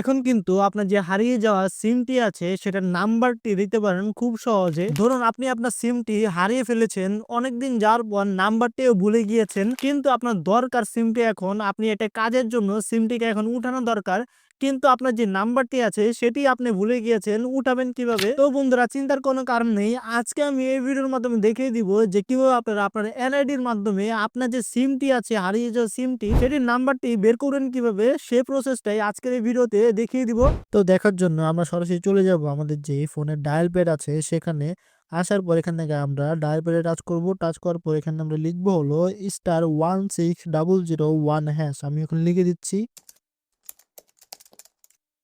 এখন কিন্তু আপনার যে হারিয়ে যাওয়া সিমটি আছে, সেটার নাম্বারটি দিতে পারেন খুব সহজে। ধরুন আপনি আপনার সিমটি হারিয়ে ফেলেছেন, অনেকদিন যাওয়ার পর নাম্বারটিও ভুলে গিয়েছেন, কিন্তু আপনার দরকার সিমটি এখন, আপনি এটা কাজের জন্য সিমটিকে এখন উঠানো দরকার, কিন্তু আপনার যে নাম্বারটি আছে, সেটি আপনি ভুলে গিয়েছেন, উঠাবেন কীভাবে? তো বন্ধুরা, চিন্তার কোনো কারণ নেই। আজকে আমি এই ভিডিওর মাধ্যমে দেখিয়ে দিব যে কীভাবে আপনারা আপনার এনআইডির মাধ্যমে আপনার যে সিমটি আছে, হারিয়ে যাওয়া সিমটি সেটির নাম্বারটি বের করবেন কীভাবে? সে প্রসেসটাই আজকের এই ভিডিওতে দেখিয়ে দিব। তো দেখার জন্য আমরা সরাসরি চলে যাব আমাদের যে ফোনের ডায়াল প্যাড আছে সেখানে। আসার পর এখান থেকে আমরা ডায়াল প্যাডে টাচ করব। টাচ করার পর এখানে আমরা লিখব হলো star one six double zero one hash আমি এখন লিখে দিচ্ছি।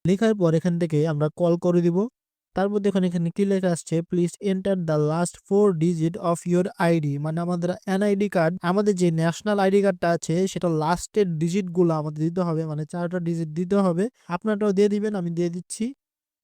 লেখার পর এখান থেকে আমরা কল করে দিব। তারপর দেখুন এখানে কি লেখা আসছে? Please enter the last four digit of your ID মানে আমাদের এনআইডি কার্ড আমাদের যে ন্যাশনাল আইডি কার্ডটা আছে, সেটা লাস্টের ডিজিটগুলো আমাদের দিতে হবে মানে চারটা ডিজিট দিতে হবে। আপনারটাও দিয়ে দিবেন, আমি দিয়ে দিচ্ছি।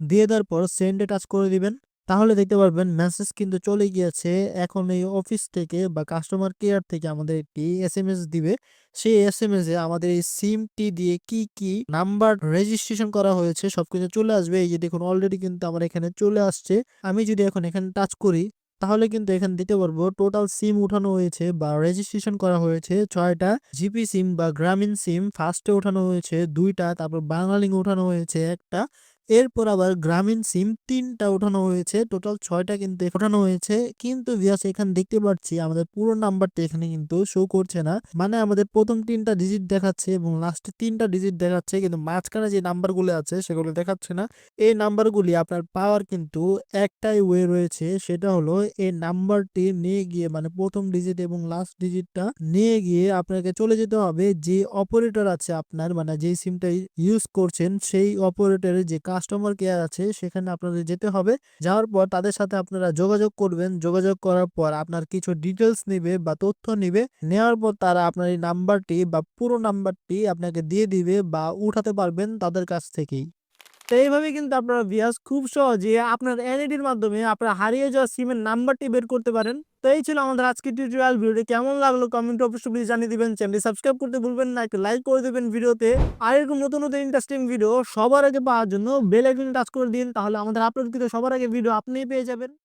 দিয়ে দেওয়ার পর সেন্ডে টাচ করে দিবেন। তাহলে দেখতে পারবেন মেসেজ কিন্তু চলে গিয়েছে। এখন এই অফিস থেকে বা কাস্টমার কেয়ার থেকে আমাদের একটি এস এম এস দিবে। সেই এস এম এস এ আমাদের এই সিমটি দিয়ে কি কি নাম্বার রেজিস্ট্রেশন করা হয়েছে সবকিছু চলে আসবে। এই যে দেখুন অলরেডি কিন্তু আমার এখানে চলে আসছে। আমি যদি এখন এখানে টাচ করি, তাহলে কিন্তু এখানে দিতে পারব টোটাল সিম উঠানো হয়েছে বা রেজিস্ট্রেশন করা হয়েছে ছয়টা জিপি সিম বা গ্রামীণ সিম ফার্স্টে উঠানো হয়েছে দুইটা, তারপর বাংলালিঙ্ক উঠানো হয়েছে একটা। এরপর আবার গ্রামীণ সিম তিনটা উঠানো হয়েছে, টোটাল ছয়টা কিন্তু উঠানো হয়েছে। কিন্তু ভিয়াস এখানে দেখতে পাচ্ছি আমাদের পুরো নাম্বারটা এখানে কিন্তু শো করছে না। মানে আমাদের প্রথম তিনটা ডিজিট দেখাচ্ছে এবং লাস্টে তিনটা ডিজিট দেখাচ্ছে, কিন্তু মাঝখানে যে নাম্বারগুলো আছে সেগুলো দেখাচ্ছে না। এই নাম্বারগুলি আপনার পাওয়ার কিন্তু একটাই ওয়ে রয়েছে, সেটা হলো এই নাম্বারটি নিয়ে গিয়ে মানে প্রথম ডিজিট এবং লাস্ট ডিজিটটা নিয়ে গিয়ে আপনাকে চলে যেতে হবে। যে অপারেটর আছে আপনার মানে যে সিমটা ইউজ করছেন, সেই অপারেটরের যে কাস্টমার কেয়ার আছে, সেখানে আপনাদের যেতে হবে। যাওয়ার পর তাদের সাথে আপনারা যোগাযোগ করবেন। যোগাযোগ করার পর আপনার কিছু ডিটেলস নেবে বা তথ্য নেবে। নেওয়ার পর তারা আপনার এই নাম্বারটি বা পুরো নাম্বারটি আপনাকে দিয়ে দিবে বা উঠাতে পারবেন তাদের কাছ থেকেই। তো এইভাবে কিন্তু আপনারা ভিয়াস খুব সহজে আপনার এনএডির মাধ্যমে আপনার হারিয়ে যাওয়া সিমের নাম্বারটি বের করতে পারেন। তো এই ছিল আমাদের আজকের টিউটোরিয়াল ভিডিওটি। কেমন লাগল কমেন্ট অবশ্যই প্লিজ জানিয়ে দেবেন। চ্যানেলটি সাবস্ক্রাইব করতে ভুলবেন না, একটা লাইক করে দেবেন ভিডিওতে। আর এরকম নতুন নতুন ইন্টারেস্টিং ভিডিও সবার আগে পাওয়ার জন্য বেল আইকনে টাচ করে দিন, তাহলে আমাদের আপলোড কিন্তু সবার আগে ভিডিও আপনিই পেয়ে যাবেন।